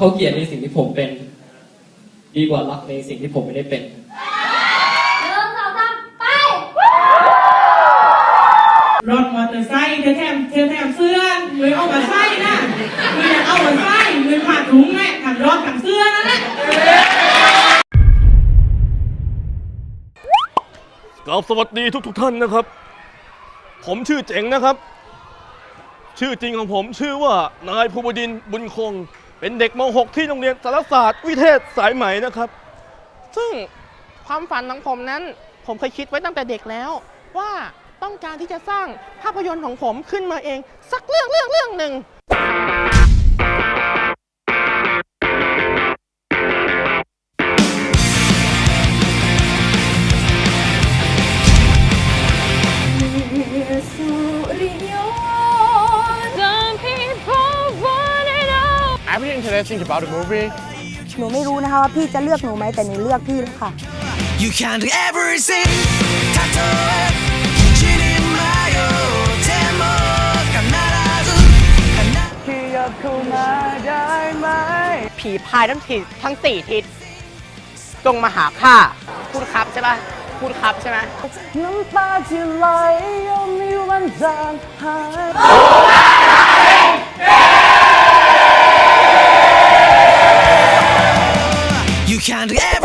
เขาเขาเกลียดในสิ่งที่ผมเป็น ดีกว่ารักในสิ่งที่ผมไม่ได้เป็น หนึ่งสองสามไป รถมอเตอร์ไซค์เธอแถมเธอแถมเสื้อเลยเอามาใส่นะเลยอยากเอามาใส่เลยผ่าถุงแม่ถังรถถังเสื้อนั่นแหละ กราบสวัสดีทุกทุกๆท่านนะครับ ผมชื่อเจ๋งนะครับ ชื่อจริงของผมชื่อว่านายภูบดินทร์บุญคง เป็นเด็กม .6 ที่โรงเรียนสารศาสตร์วิเทศสายไหมนะครับ ซึ่งความฝันของผมนั้น ผมเคยคิดไว้ตั้งแต่เด็กแล้ว ว่าต้องการที่จะสร้างภาพยนตร์ของผมขึ้นมาเอง สักเรื่องเรื่องเรื่องหนึ่ง really interesting about the movie? หนูไม่รู้นะคะว่าพี่จะเลือกหนูไหมแต่หนูเลือกพี่แล้วค่ะ You can't ever sing ผีพายทั้งสี่ทั้งสี่ทิศตรงมาหาข้าพูดครับใช่ไหมพูดครับใช่ไหมน้ำตาที่ไหลยังมีวันจางหาย can't